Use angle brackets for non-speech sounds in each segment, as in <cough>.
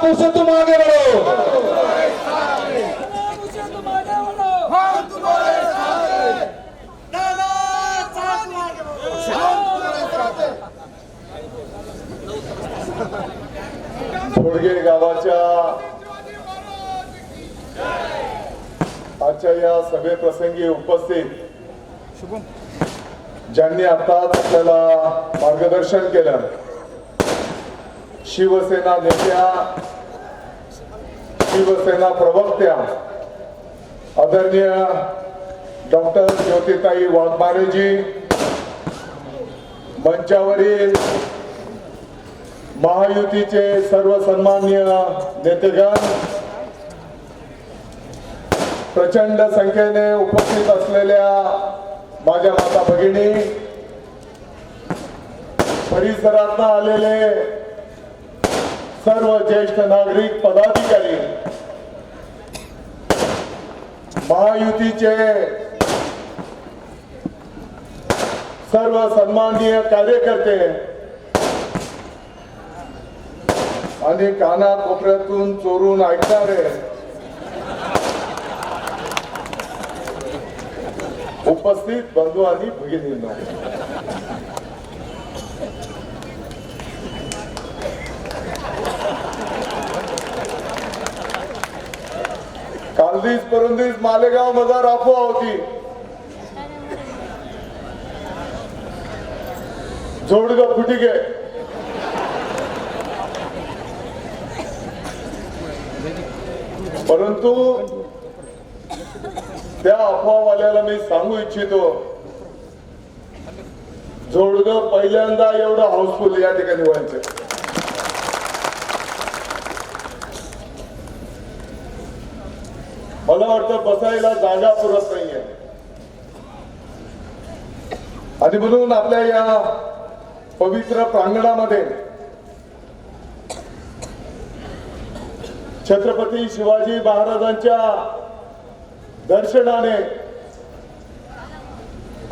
भूषण तुम आगे बढ़ो थोडगे गावाच्या आजच्या या सभेप्रसंगी उपस्थित ज्यांनी आताच आपल्याला मार्गदर्शन केलं शिवसेना नेत्या शिवसेना प्रवक्त्या आदरणीय डॉक्टर ज्योतिताई वाघमारेजी मंचावरील महायुतीचे सर्व सन्मान्य नेतेगण प्रचंड संख्येने उपस्थित असलेल्या माझ्या माता भगिनी परिसरात आलेले सर्व ज्येष्ठ नागरिक पदाधिकारी महायुतीचे सर्व सन्माननीय कार्यकर्ते आणि कानाकोपऱ्यातून चोरून ऐकणारे उपस्थित बंधू आणि भगिनींना कालदीस परंदीच मालेगाव मजार अफवा होती. जोडग फुटिके परंतु त्या अफवावाल्याला मी सांगू इच्छितो जोडग पहिल्यांदा एवढं हाऊसफुल या ठिकाणी व्हायचं. मला वाटतं बसायला जागा पुरत नाहीये. आणि म्हणून आपल्या या पवित्र प्रांगणामध्ये छत्रपती शिवाजी महाराजांच्या दर्शनाने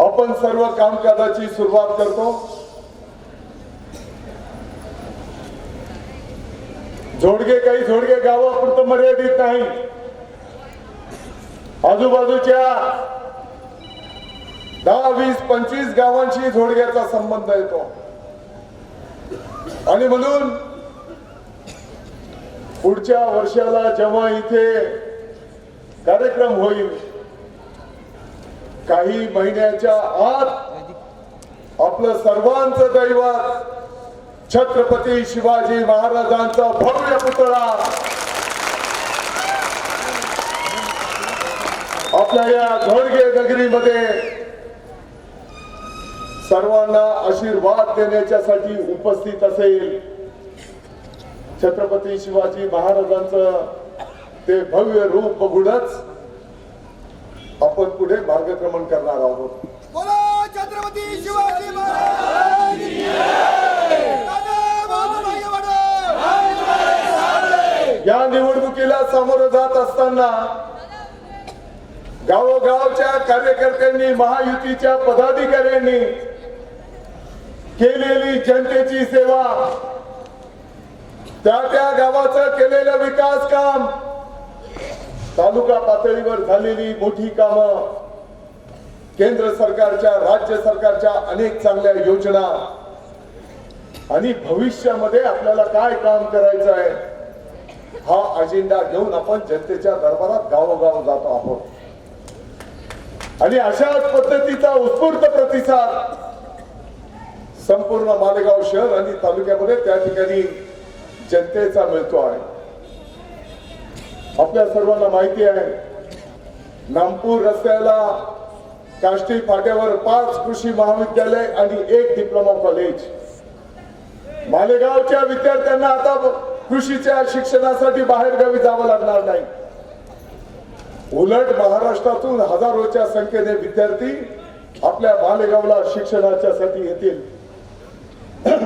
आपण सर्व कामकाजाची सुरुवात करतो. जोडगे काही जोडगे गावं आपण तर मर्यादित नाही. आजूबाजूच्या दहा वीस पंचवीस गावांशी झोडग्याचा संबंध येतो. आणि म्हणून पुढच्या वर्षाला जेव्हा इथे कार्यक्रम होईल काही महिन्याच्या आत आपलं सर्वांचं दैवत छत्रपती शिवाजी महाराजांचा भव्य पुतळा आपल्या या झोडगे नगरीमध्ये सर्वांना आशीर्वाद देण्याच्यासाठी उपस्थित असेल छत्रपती शिवाजी महाराजांचं ते भव्य रूप बघूनच आपण पुढे मार्गक्रमण करणार आहोत छत्रपती शिवाजी. या निवडणुकीला सामोरं जात असताना गावोगावच्या कार्यकर्त्यांनी महायुतीच्या पदाधिकाऱ्यांनी केलेली जनतेची सेवा त्या त्या गावाचं केलेलं विकास काम तालुका पातळीवर झालेली मोठी कामं केंद्र सरकारच्या राज्य सरकारच्या अनेक चांगल्या योजना आणि भविष्यामध्ये आपल्याला काय काम करायचं आहे हा अजेंडा घेऊन आपण जनतेच्या दरबारात गावोगाव जातो आहोत. आणि अशाच पद्धतीचा उत्स्फूर्त प्रतिसाद संपूर्ण मालेगाव शहर आणि तालुक्यामध्ये त्या ठिकाणी जनतेचा मिळतो आहे. आपल्या सर्वांना माहिती आहे नामपूर रस्त्याला काष्टी फाट्यावर पाच कृषी महाविद्यालय आणि एक डिप्लोमा कॉलेज मालेगावच्या विद्यार्थ्यांना आता कृषीच्या शिक्षणासाठी बाहेरगावी जावं लागणार नाही. उलट महाराष्ट्रातून हजारोच्या संख्येने विद्यार्थी आपल्या मालेगावला शिक्षणाच्या साठी येतील <clears throat>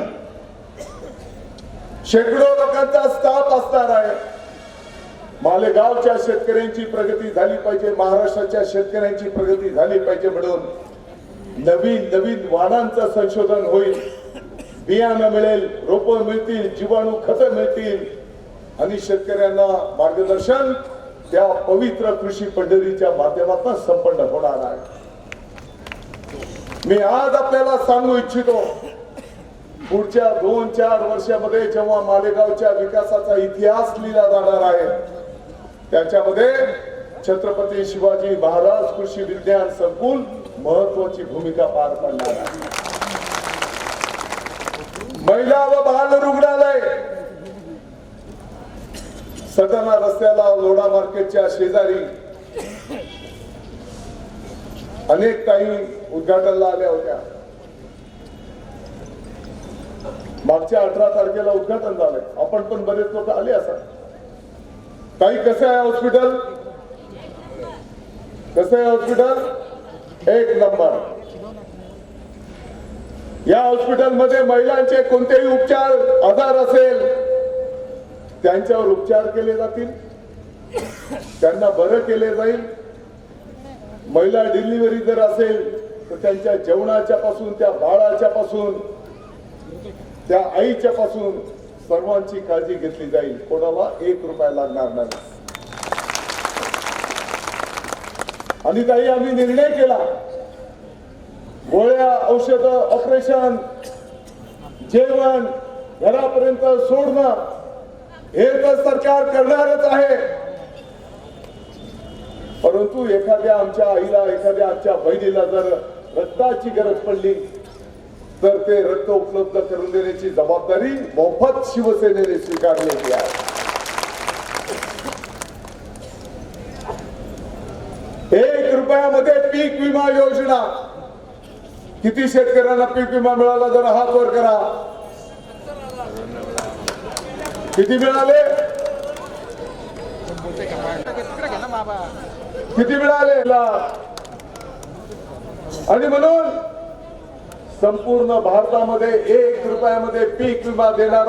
शेकडो लोकांचा स्टाफ असणार आहे. मालेगावच्या शेतकऱ्यांची प्रगती झाली पाहिजे महाराष्ट्राच्या शेतकऱ्यांची प्रगती झाली पाहिजे म्हणून नवीन नवीन वाणांचं संशोधन होईल. बियाणं मिळेल रोपं मिळतील जीवाणू खतं मिळतील आणि शेतकऱ्यांना मार्गदर्शन त्या पवित्र कृषी पंढरीच्या माध्यमातून संपन्न होणार आहे. मी आज आपल्याला सांगू इच्छितो पुढच्या दोन चार वर्षामध्ये जेव्हा मालेगावच्या विकासाचा इतिहास लिहिला जाणार आहे त्याच्यामध्ये छत्रपती शिवाजी महाराज कृषी विज्ञान संकुल महत्वाची भूमिका पार पडणार आहे. महिला व बाल रुग्णालय सदना रस्त्याला लोढा मार्केटच्या शेजारी अनेक काही उद्घाटनला आल्या होत्या. मागच्या अठरा तारखेला उद्घाटन झालंय. आपण पण बरेच लोक आले असा काही कसं आहे हॉस्पिटल? कसं आहे हॉस्पिटल? एक नंबर. या हॉस्पिटलमध्ये महिलांचे कोणतेही उपचार आजार असेल त्यांच्यावर उपचार केले जातील. त्यांना बरं केले जाईल. महिला डिलिव्हरी जर असेल तर त्यांच्या जेवणाच्या पासून त्या बाळाच्या पासून त्या आईच्या पासून सर्वांची काळजी घेतली जाईल. कोणाला एक रुपया लागणार नाही. आणि ताई आम्ही निर्णय केला. गोळ्या औषध ऑपरेशन जेवण घरापर्यंत सोडणं हे तर सरकार करणारच आहे. परंतु एखाद्या आमच्या आईला एखाद्या आमच्या बहिणीला जर रक्ताची गरज पडली तर ते रक्त उपलब्ध करून देण्याची जबाबदारी मोफत शिवसेनेने स्वीकारलेली आहे. एक रुपयामध्ये पीक विमा योजना. किती शेतकऱ्यांना पीक विमा मिळाला जरा हात वर करा. किती मिळाले? किती मिळाले? आणि म्हणून संपूर्ण भारतामध्ये एक रुपयामध्ये पीक विमा देणार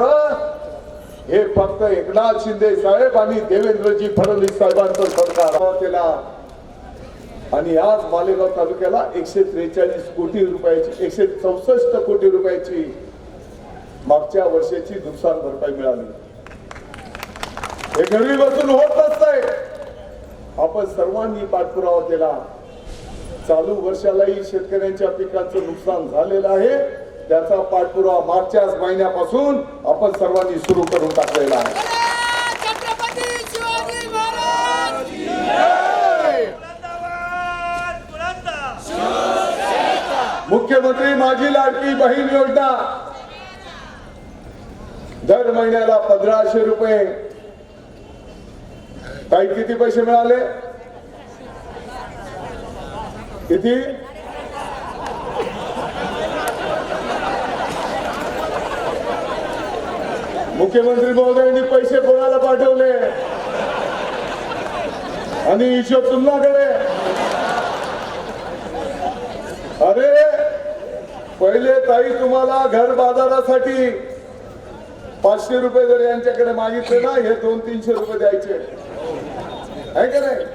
हे फक्त एकनाथ शिंदे साहेब आणि देवेंद्रजी फडणवीस साहेबांचं सरकार. केला आणि आज मालेगाव तालुक्याला एकशे त्रेचाळीस कोटी रुपयाची एकशे चौसष्ट कोटी रुपयाची मागच्या वर्षाची नुकसान भरपाई मिळाली. हे घरी बसून होत नसतंय. आपण सर्वांनी पाठपुरावा केला. चालू वर्षालाही शेतकऱ्यांच्या पिकांचं नुकसान झालेलं आहे. त्याचा पाठपुरावा मागच्याच महिन्यापासून आपण सर्वांनी सुरू करून टाकलेला आहे. छत्रपती शिवाजी महाराज! बुलंदाबाद बुलंदा मुख्यमंत्री माझी लाडकी बहीण योजना. दर महिन्याला पंधराशे रुपये काही किती पैसे मिळाले? किती? मुख्यमंत्री महोदयांनी पैसे कोणाला पाठवले? आणि हिशोब तुम्हाकडे अरे पहिले ताई तुम्हाला घर बाजारासाठी पाचशे रुपये जर यांच्याकडे मागितले ना हे दोन तीनशे रुपये द्यायचे. आहे का नाही?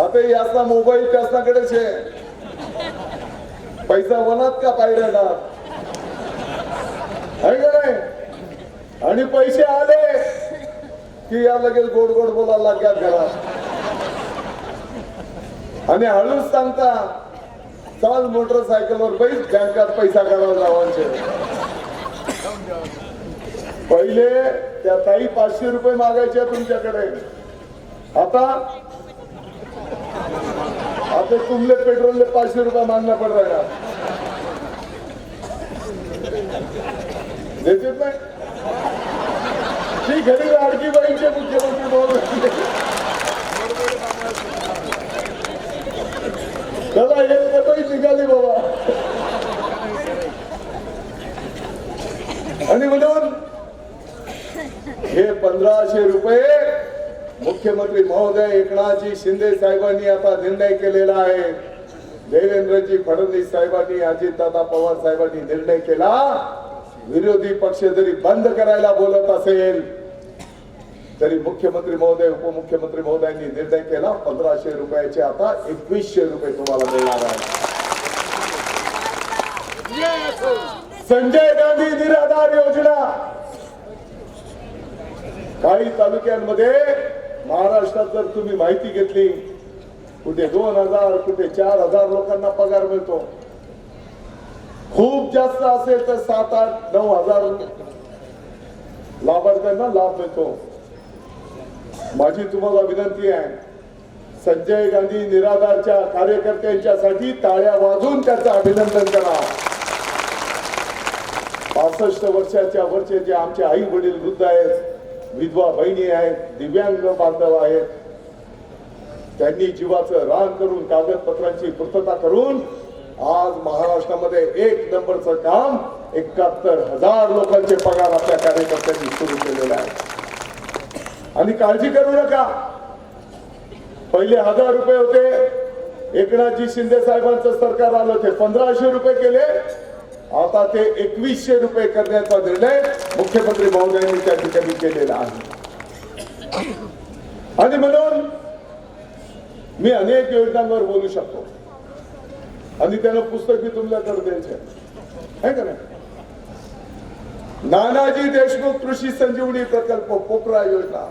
आता याचा मोबाईल त्यासनाकडे आहे पैसा वनात का पायऱ्याला आहे का नाही? आणि पैसे आले की या लगेच गोड गोड बोलायला लागल्या घरात आणि हळूच सांगता चाल मोटरसायकलवर बैस बँकात पैसा काढावा जावांचे पहिले त्या ताई पाचशे रुपये मागायच्या तुमच्याकडे। आता आता तुमले पेट्रोलले पाचशे रुपये मानला पड रहा देतात नाही? ती घरी लाडकी बाईंचे मुख्यमंत्री महोदय चला हे कटोई निघाली बाबा. आणि म्हणून हे पंधराशे रुपये मुख्यमंत्री महोदय एकनाथजी शिंदे साहेबांनी आता निर्णय केलेला आहे. देवेंद्रजी फडणवीस साहेबांनी अजितदादा पवार साहेबांनी निर्णय केला. विरोधी पक्ष जरी बंद करायला बोलत असेल तरी मुख्यमंत्री महोदय उपमुख्यमंत्री महोदयांनी निर्णय केला. पंधराशे रुपयाचे आता एकवीसशे रुपये तुम्हाला मिळणार आहे. संजय गांधी निराधार योजना. काही तालुक्यांमध्ये महाराष्ट्रात जर तुम्ही माहिती घेतली कुठे दोन हजार कुठे चार हजार लोकांना पगार मिळतो. खूप जास्त असेल तर सात आठ नऊ हजार लाभार्थ्यांना लाभ मिळतो. माझी तुम्हाला विनंती आहे संजय गांधी निराधारच्या कार्यकर्त्यांच्यासाठी टाळ्या वाजून त्याचं अभिनंदन करा. पासष्ट वर्षाच्या वरचे जे आमचे आई वडील वृद्ध आहेत विधवा बहिणी आहेत दिव्यांग बांधव आहेत. त्यांनी जीवाचं रान करून कागदपत्रांची पूर्तता करून आज महाराष्ट्रामध्ये एक नंबरचं काम एकाहत्तर हजार लोकांचे पगार आपल्या कार्यकर्त्यांनी सुरू केलेले आहे. आणि काळजी करू नका. पहिले हजार रुपये होते. एकनाथजी शिंदे साहेबांचं सरकार आलं ते पंधराशे रुपये केले. आता ते एकवीसशे रुपये करण्याचा निर्णय मुख्यमंत्री महोदयांनी त्या ठिकाणी केलेला आहे. आणि म्हणून मी अनेक योजनांवर बोलू शकतो. आणि त्यानं पुस्तक मी तुमच्याकडे द्यायचे आहे का नाही? नानाजी देशमुख कृषी संजीवनी प्रकल्प पोपरा योजना.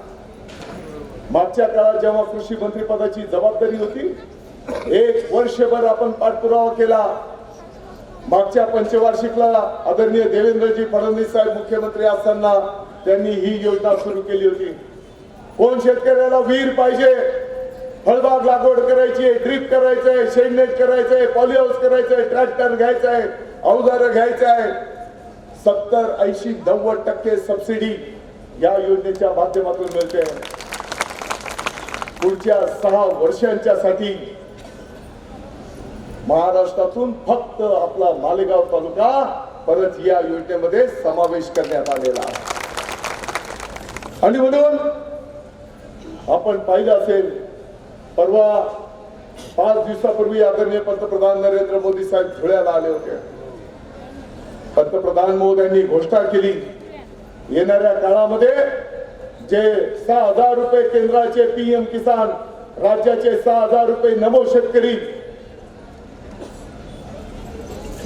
मागच्या काळात जेव्हा कृषी मंत्री पदाची जबाबदारी होती एक वर्षभर आपण पाठपुरावा केला. मागच्या पंचवार्षिकला आदरणीय देवेंद्रजी फडणवीस साहेब मुख्यमंत्री असताना त्यांनी ही योजना सुरू केली होती. कोण शेतकऱ्याला विहीर पाहिजे? फळबाग लागवड करायची ड्रीप करायचंय शेडनेट करायचंय पॉलिहाऊस करायचंय ट्रॅक्टर घ्यायचंय अवजार घ्यायचं आहे सत्तर ऐंशी नव्वद टक्के सबसिडी या योजनेच्या माध्यमातून मिळते. पुढच्या सहा वर्षांच्या साठी महाराष्ट्रातून फक्त आपला मालेगाव तालुका परत या योजनेमध्ये समावेश करण्यात आलेला आहे. आणि म्हणून आपण पाहिलं असेल परवा पाच दिवसापूर्वी आदरणीय पंतप्रधान नरेंद्र मोदी साहेब धुळ्याला आले होते. पंतप्रधान मोदयांनी घोषणा केली येणाऱ्या काळामध्ये जे सहा हजार रुपये केंद्राचे पीएम किसान राज्याचे सहा हजार रुपये नमो शेतकरी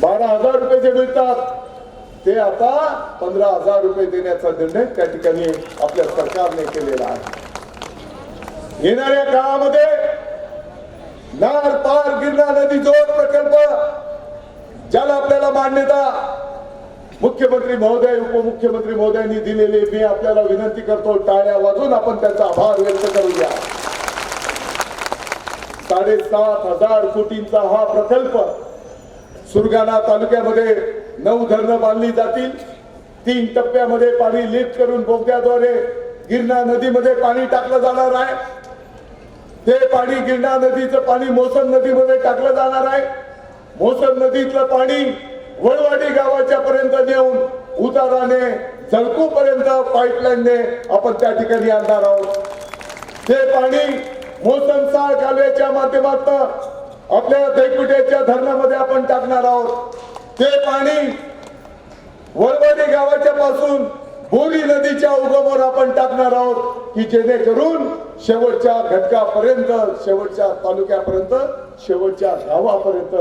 बारा हजार रुपये जे मिळतात ते आता पंधरा हजार रुपये देण्याचा निर्णय त्या ठिकाणी आपल्या सरकारने केलेला आहे. येणाऱ्या काळामध्ये नार पार गिरणा नदी जोड प्रकल्प ज्याला आपल्याला मान्यता मुख्यमंत्री महोदय उपमुख्यमंत्री महोदयांनी दिलेले मी आपल्याला विनंती करतो टाळ्या वाजून आपण त्याचा आभार व्यक्त करूया. साडेसात हजार कोटींचा हा प्रकल्प सुरगाणा तालुक्यामध्ये नऊ धरणं बांधली जातील. तीन टप्प्यामध्ये पाणी लिफ्ट करून बोगद्याद्वारे गिरणा नदीमध्ये पाणी टाकलं जाणार आहे. ते पाणी गिरणा नदीचं पाणी मोसम नदीमध्ये टाकलं जाणार आहे. मोसम नदीतलं पाणी वळवाडी गावाच्या पर्यंत नेऊन उताराने जळकू पर्यंत पाईपलाईनने आपण त्या ठिकाणी आणणार आहोत. ते पाणी मोसम साळ कालव्याच्या माध्यमातून आपल्या दैकुट्याच्या धरणामध्ये आपण टाकणार आहोत. ते पाणी वळवणी गावाच्या पासून बोरी नदीच्या उगमावर आपण टाकणार आहोत की जेणेकरून शेवटच्या घटकापर्यंत शेवटच्या तालुक्यापर्यंत शेवटच्या गावापर्यंत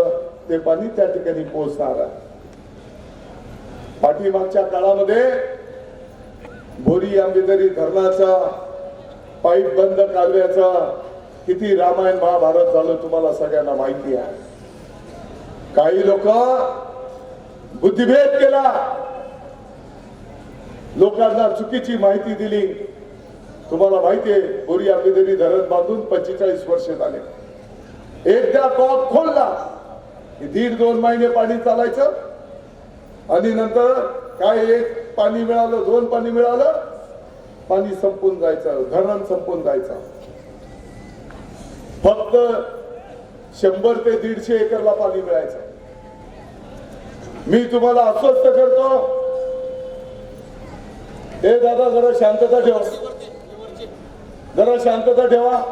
ते पाणी त्या ठिकाणी पोहोचणार आहे. पाठीमागच्या काळामध्ये बोरी आंबेदरी धरणाचा पाईप बंद कालव्याचा किती रामायण महाभारत झालं तुम्हाला सगळ्यांना माहिती आहे. काही लोक बुद्धिभेद केला. लोकांना चुकीची माहिती दिली. तुम्हाला माहिती आहे बोरी आंबेदरी धरण बांधून पंचेचाळीस वर्ष झाले. एकदा कॉक खोलला दीड दोन महिने पाणी चालायचं. आणि नंतर काय एक पाणी मिळालं दोन पाणी मिळालं पाणी संपून जायचं धरण संपून जायचं. फक्त शंभर ते दीडशे एकरला पाणी मिळायचं. मी तुम्हाला अस्वस्थ करतो हे दादा जरा शांतता ठेवा. जरा शांतता ठेवा.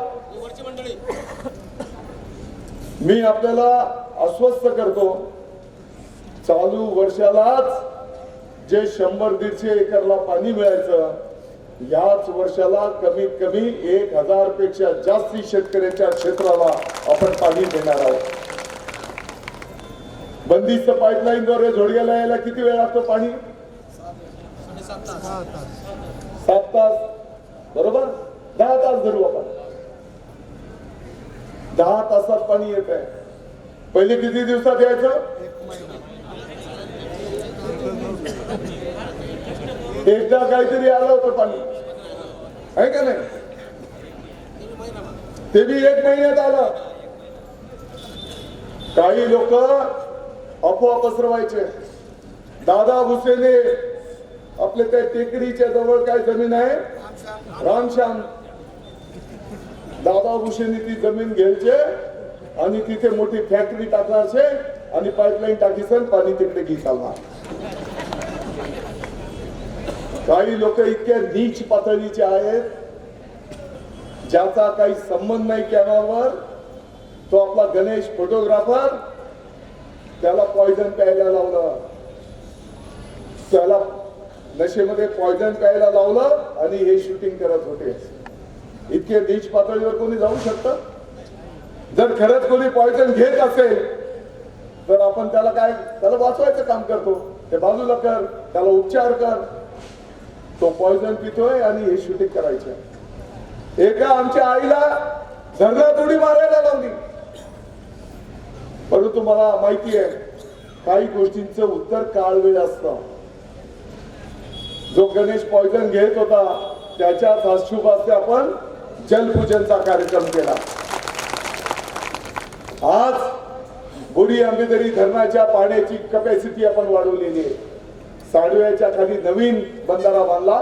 मी आपल्याला अस्वस्थ करतो चालू वर्षालाच जे शंभर दीडशे एकरला पाणी मिळायचं याच वर्षाला कमीत कमी एक हजारपेक्षा जास्ती शेतकऱ्याच्या क्षेत्राला आपण पाणी देणार आहोत. बंदिस्त पाईपलाईन द्वारे झोडग्याला यायला किती वेळ लागतो पाणी? सात तास. बरोबर? दहा तास धरू आपण. दहा तासात पाणी येत आहे. पहिले किती दिवसात यायचं? एकदा काहीतरी आलं होतं पाणी. आहे का नाही? ते बी एक महिन्यात आलं. काही लोक अफवा पसरवायचे. दादा भुसेने आपले त्या टेकडीच्या जवळ काय जमीन आहे? रामश्याम. दादा भुसेने ती जमीन घ्यायचे आणि तिथे मोठी फॅक्टरी टाकायचे आणि पाईपलाईन टाकीसन पाणी तिकडे घी चालणार. काही लोक इतक्या नीच पातळीचे आहेत ज्याचा काही संबंध नाही कॅमेरावर तो आपला गणेश फोटोग्राफर त्याला पॉइझन प्यायला लावलं. त्याला नशेमध्ये पॉयझन प्यायला लावलं आणि हे शूटिंग करत होते. इतके नीच पातळीवर कोणी जाऊ शकतं? जर खरंच कोणी पॉइझन घेत असेल तर आपण त्याला काय त्याला वाचवायचं काम करतो. ते बाजूला कर त्याला उपचार कर. तो पॉइझन पितोय आणि हे शूटिंग करायचं एका आमच्या आईला धरणात उडी मारायला लावली. परंतु मला माहिती आहे काही गोष्टींचं उत्तर काळवेळ असत जो गणेश पॉइझन घेत होता त्याच्या अशुभाचे आपण जलपूजनचा कार्यक्रम केला. आज बुरी आंबेदरी धरणाच्या पाण्याची कपॅसिटी आपण वाढवलेली आहे. साडव्याच्या खाली नवीन बंधारा बांधला.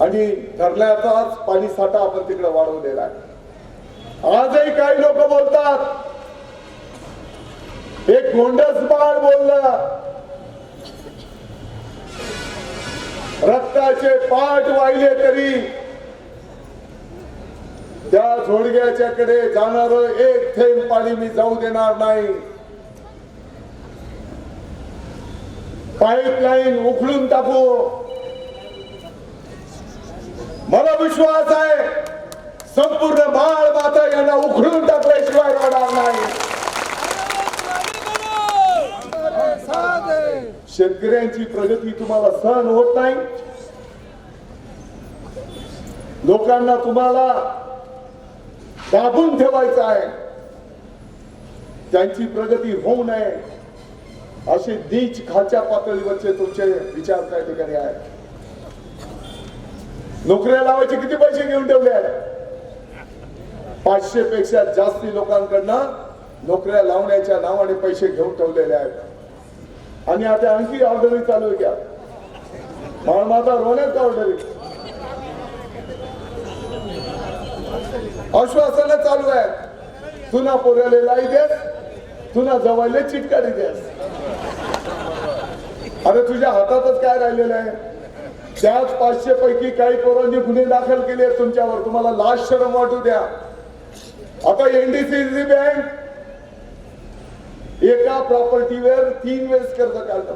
आणि धरणाचाच पाणी साठा आपण तिकडे वाढवलेला आहे. आजही काही लोक बोलतात. एक गोंडस बाळ बोलला. रक्ताचे पाठ वाहिले तरी त्या झोडग्याच्या कडे जाणार एक थेंब पाणी मी जाऊ देणार नाही. पाईपलाईन उखडून टाकू. मला विश्वास आहे संपूर्ण बाळ माता यांना उखडून टाकल्याशिवाय राहणार नाही. शेतकऱ्यांची प्रगती तुम्हाला सहन होत नाही. लोकांना तुम्हाला दाबून ठेवायचं आहे. त्यांची प्रगती होऊ नये. अशी नीच खालच्या पातळीवरचे तुमचे विचार त्या ठिकाणी आहेत. नोकऱ्या लावायचे किती पैसे घेऊन ठेवले आहेत? पाचशे पेक्षा जास्ती लोकांकडनं नोकऱ्या लावण्याच्या नावाने पैसे घेऊन ठेवलेले आहेत. आणि आता आणखी ऑर्डरी चालू आहे घ्या माळमाता रोण्यात ऑर्डरी? आश्वासनं चालू आहेत. तुना पोऱ्याला लाई देत तुला जवळले चिटकाडी देस अरे तुझ्या हातातच काय राहिलेलं आहे? त्याच पाचशे पैकी काही पोरांनी गुन्हे दाखल केले आहेत तुमच्यावर. तुम्हाला लाज शरम वाटू द्या. आता एनडीसीसी बँक एका प्रॉपर्टीवर तीन वेळेस कर्ज काढलं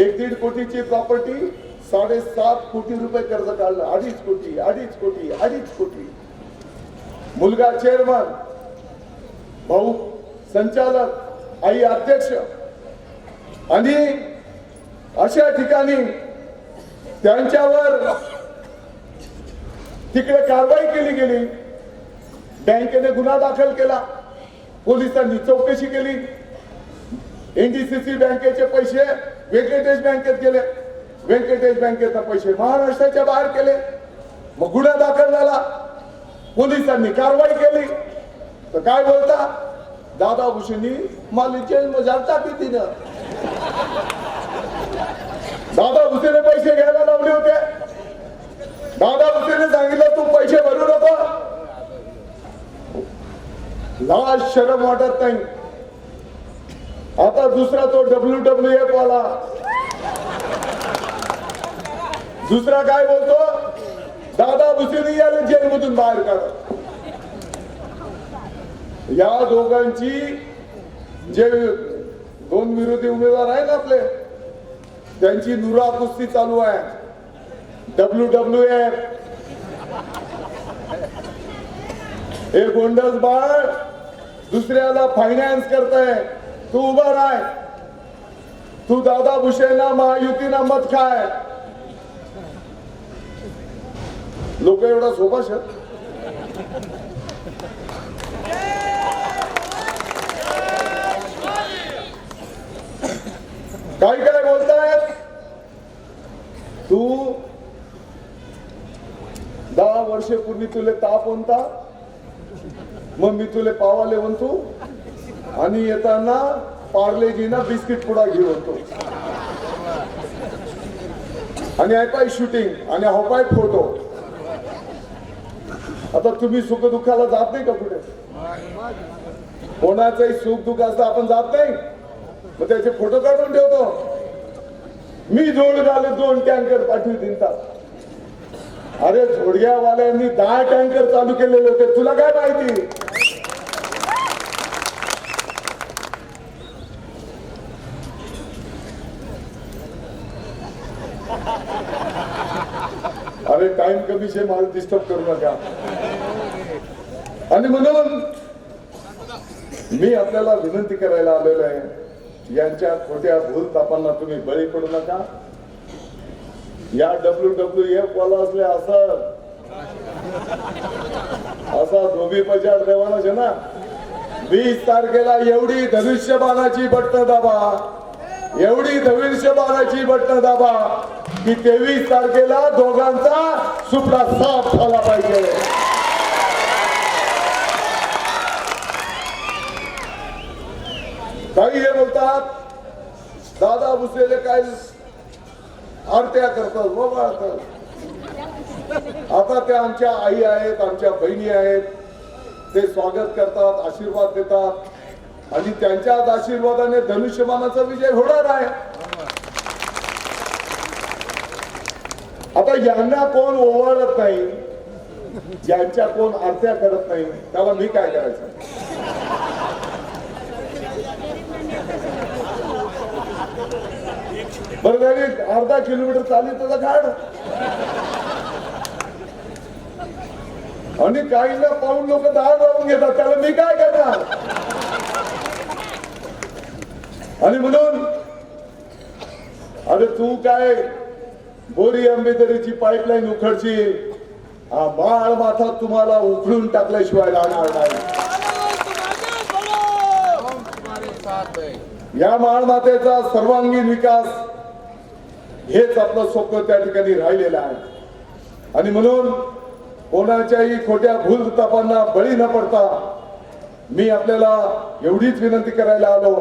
एक दीड कोटीची प्रॉपर्टी साडेसात कोटी रुपये कर्ज काढलं. अडीच कोटी अडीच कोटी अडीच कोटी. मुलगा चेअरमन भाऊ संचालक आई अध्यक्ष. आणि अशा ठिकाणी त्यांच्यावर तिकडे कारवाई केली गेली. बँकेने गुन्हा दाखल केला. पोलिसांनी चौकशी केली. एनडीसीसी बँकेचे पैसे व्यंकटेश बँकेत गेले. व्यंकटेश बँकेचा पैसे महाराष्ट्राच्या बाहेर केले. मग गुन्हा दाखल झाला. पोलिसांनी कारवाई केली. तर काय बोलता? दादा भूषणी मला जेल जाता किती ना दादा भुसेने पैसे घ्यायला लावले होते. दादा भुसेने सांगितलं तू पैसे भरू नको. लाज शरम वाटत नाही. आता दुसरा तो डब्ल्यू डब्ल्यू एफ वाला. दुसरा काय बोलतो? दादा भुसेने याला जेलमधून बाहेर काढ. या दोघांची जे दोन विरोधी उमेदवार आहेत ना आपले त्यांची नुरा कुस्ती चालू आहे. W W F. हे गोंडस बाळ दुसऱ्याला फायनान्स करताय. तू उभा राय तू दादा भुसेना महायुतीना मत खाय. लोक एवढा सोपा शर काही काय बोलतायत? तू दहा वर्षेपूर्वी तुले ताप म्हणता मग मी तुले पावाले म्हणतो आणि येताना पार्लेजीना बिस्किट पुडा घेऊन तो आणि ऐकाय शूटिंग आणि हपाय फोटो. आता तुम्ही सुख दुःखाला जात नाही का कुठे? कोणाचंही सुख दुःख असतं आपण जात नाही. मग त्याचे फोटो काढून ठेवतो. मी जोड झाले दोन टँकर पाठवी दिनतात अरे झोडग्यावाल्यांनी दहा टँकर चालू केलेले होते. तुला काय माहिती? अरे टाइम कमी शे मला डिस्टर्ब करू नका. आणि म्हणून मी आपल्याला विनंती करायला आलेलो आहे. यांच्या खोट्या भूल तापांना तुम्ही बळी पडू नका. या डब्ल्यू डब्ल्यू एफ वाला असले असं असा धोबी पचार देवाना ना. वीस तारखेला एवढी धनुष्यबाणाची बटन दाबा. एवढी धनुष्यबाणाची बटन दाबा की तेवीस तारखेला दोघांचा सुपडा साफ झाला पाहिजे. काही हे बोलतात दादा भुसेले काय आरत्या करतात वगळतात आता त्या आमच्या आई आहेत आमच्या बहिणी आहेत ते स्वागत करतात आशीर्वाद देतात. आणि त्यांच्याच आशीर्वादाने धनुष्यमानाचा विजय होणार आहे. आता यांना कोण ओवाळत नाही ज्यांच्या कोण आरत्या करत नाही त्याला मी काय करायचं? बरं झाली अर्धा किलोमीटर चालली त्याचा घाड आणि काहींना पाहून लोक दहा जाऊन घेतात. त्याला मी काय करणार? आणि म्हणून अरे तू काय बोरी आंबेदरीची पाईपलाईन उखडची? हा माळ माथा तुम्हाला उखडून टाकल्याशिवाय राहणार नाही. या माळ मातेचा सर्वांगीण विकास हेच आपलं स्वप्न त्या ठिकाणी राहिलेलं आहे. आणि म्हणून कोणाच्याही खोट्या भूल तापांना बळी न पडता मी आपल्याला एवढीच विनंती करायला आलो.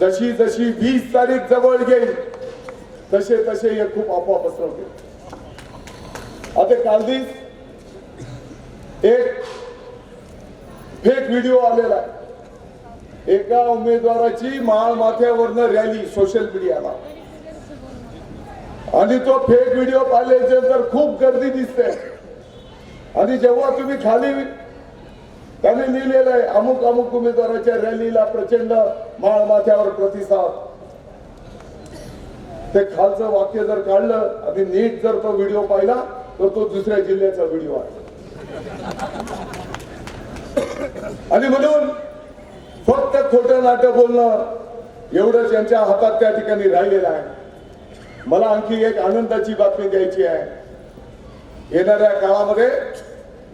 जशी जशी वीस तारीख जवळ येईल तसे तसे हे खूप आपोआप पसरवते आता कालदीच एक फेक व्हिडिओ आलेला आहे. एका उमेदवाराची माळ माथ्यावरनं रॅली सोशल मीडियाला आणि तो फेक व्हिडिओ पाहिल्याच्या तर खूप गर्दी दिसते. आणि जेव्हा तुम्ही खाली त्यांनी लिहिलेलं आहे अमुक अमुक उमेदवाराच्या रॅलीला प्रचंड माळ माथ्यावर प्रतिसाद. ते खालचं वाक्य जर काढलं आणि नीट जर तो व्हिडिओ पाहिला तर तो दुसऱ्या जिल्ह्याचा व्हिडिओ आहे. आणि म्हणून फक्त खोटं नाटक बोलणं एवढंच यांच्या हातात त्या ठिकाणी राहिलेलं आहे. मला आणखी एक आनंदाची बातमी द्यायची आहे. येणाऱ्या काळामध्ये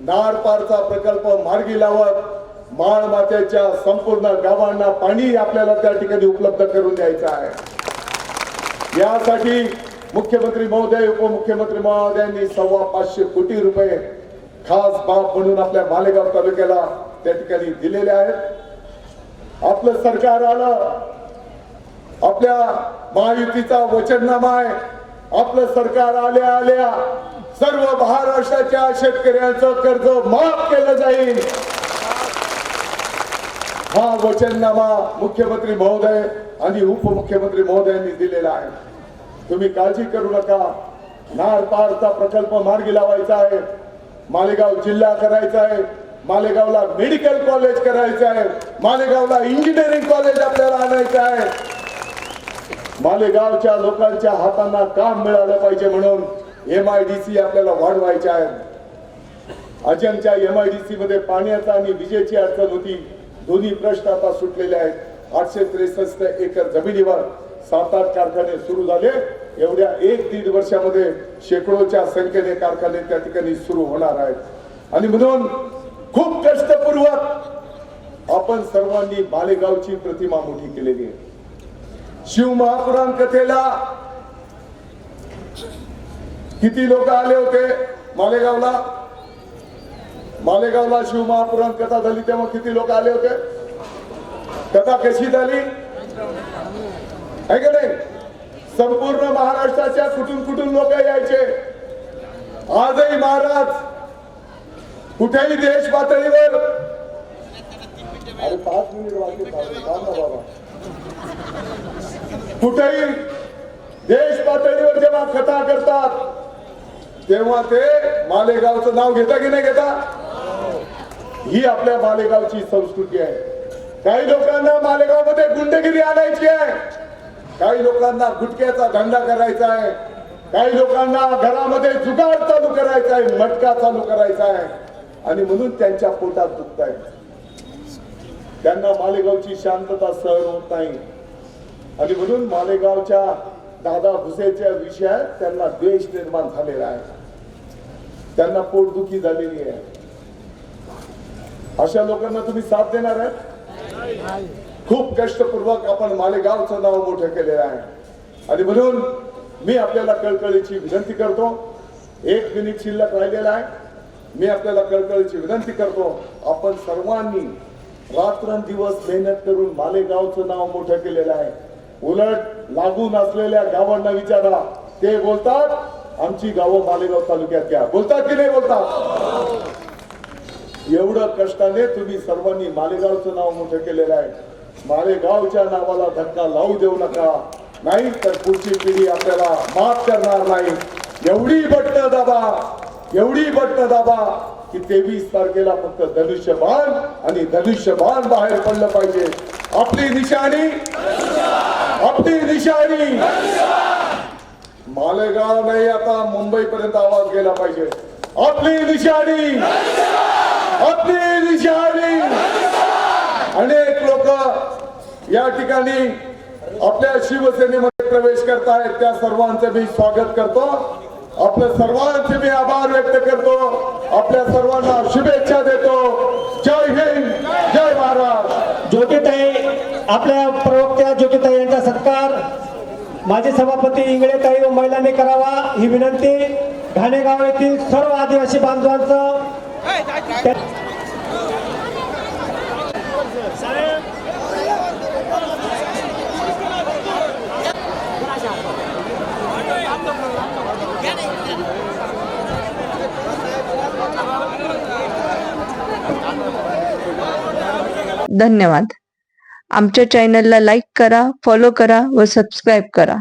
नारपारचा प्रकल्प मार्गी लावत माळ मात्याच्या संपूर्ण गावांना पाणी आपल्याला त्या ठिकाणी उपलब्ध करून द्यायचं आहे. यासाठी मुख्यमंत्री महोदय उपमुख्यमंत्री महोदयांनी सव्वा पाचशे कोटी रुपये खास बाब म्हणून आपल्या मालेगाव तालुक्याला त्या ठिकाणी दिलेले आहेत. आपलं सरकार आलं आपल्या महायुतीचा वचननामा आहे. आपलं सरकार आल्या आल्या सर्व महाराष्ट्राच्या शेतकऱ्यांचं कर्ज माफ केलं जाईल. हा वचननामा मुख्यमंत्री महोदय आणि उपमुख्यमंत्री महोदयांनी दिलेला आहे. तुम्ही काळजी करू नका. नार पारचा प्रकल्प मार्गी लावायचा आहे. मालेगाव जिल्हा करायचा आहे. मालेगावला मेडिकल कॉलेज करायचं आहे. मालेगावला इंजिनिअरिंग कॉलेज आपल्याला आणायचं आहे. मालेगावच्या लोकांच्या हातांना काम मिळालं पाहिजे म्हणून एम आय डी सी आपल्याला वाढवायच्या आहे अजनच्या एम आय डी सी मध्ये पाण्याचा आणि विजेची अडचण होती. दोन्ही प्रश्न आता सुटलेले आहेत. आठशे त्रेसष्ट एकर जमिनीवर सात आठ कारखाने सुरू झाले. एवढ्या एक दीड वर्षामध्ये शेकडोच्या संख्येने कारखाने त्या ठिकाणी सुरू होणार आहेत. आणि म्हणून खूप कष्टपूर्वक आपण सर्वांनी मालेगावची प्रतिमा मोठी केलेली आहे. शिव महापुराण कथेला किती लोक आले होते? मालेगावला? मालेगावला शिव महापुराण कथा झाली तेव्हा किती लोक आले होते? कथा कशी झाली? आहे का नाही? संपूर्ण महाराष्ट्राच्या कुठून कुठून लोक यायचे? आजही महाराज कुठेही देश पातळीवर अरे पाच मिनिट बाकी थांब ना बाबा कुठेही देश पातळीवर जेव्हा कथा करतात तेव्हा ते मालेगावचं नाव घेता की नाही घेता? ही आपल्या मालेगावची संस्कृती आहे. काही लोकांना मालेगावमध्ये गुंडगिरी आणायची आहे. काही लोकांना गुटक्याचा धंदा करायचा आहे. काही लोकांना घरामध्ये जुगाड चालू करायचा आहे मटका चालू करायचा आहे. आणि म्हणून त्यांच्या पोटात दुखत आहे त्यांना मालेगावची शांतता सहन होत नाही. आणि म्हणून मालेगावच्या दादा भुसेच्या विषयात त्यांना द्वेष निर्माण झालेला आहे. त्यांना पोटदुखी झालेली आहे. अशा लोकांना तुम्ही साथ देणार आहे खूप कष्टपूर्वक आपण मालेगावचं नाव मोठं केलेलं आहे. आणि म्हणून मी आपल्याला कळकळीची विनंती करतो. एक मिनिट शिल्लक राहिलेला आहे. मी आपल्याला कळकळीची विनंती करतो. आपण सर्वांनी रात्रंदिवस मेहनत करून मालेगावचं नाव मोठं केलेलं आहे. उलट लागून असलेल्या गावांना विचारा. ते बोलतात आमची गावं मालेगाव तालुक्यात घ्या. बोलतात की नाही बोलतात? एवढं कष्टाने तुम्ही सर्वांनी मालेगावचं नाव मोठं केलेलं आहे. मालेगावच्या नावाला धक्का लावू देऊ नका. नाही तर पुढची पिढी आपल्याला माफ करणार नाही. एवढी बटणं दाबा एवढी बटणं दाबा की तेवीस तारखेला फक्त धनुष्यबाण आणि धनुष्यबाण बाहेर पडलं पाहिजे. आपली निशाणी आपली निशाणी मालेगाव नाही आता मुंबई पर्यंत आवाज गेला पाहिजे. आपली निशाणी आपली निशाणी अनेक लोक या ठिकाणी आपल्या शिवसेनेमध्ये प्रवेश करतायत. त्या सर्वांचं मी स्वागत करतो. आपल्या सर्वांचे मी आभार व्यक्त करतो. आपल्या सर्वांना शुभेच्छा देतो. जय हिंद जय महाराज. ज्योतिताई आपल्या प्रवक्त्या ज्योतिताई यांचा सत्कार. माजी सभापती इंगळेताई व महिलांनी करावा ही विनंती. घाणेगाव येथील सर्व आदिवासी बांधवांचं. धन्यवाद. आमच्या चॅनलला लाईक करा फॉलो करा व सबस्क्राईब करा.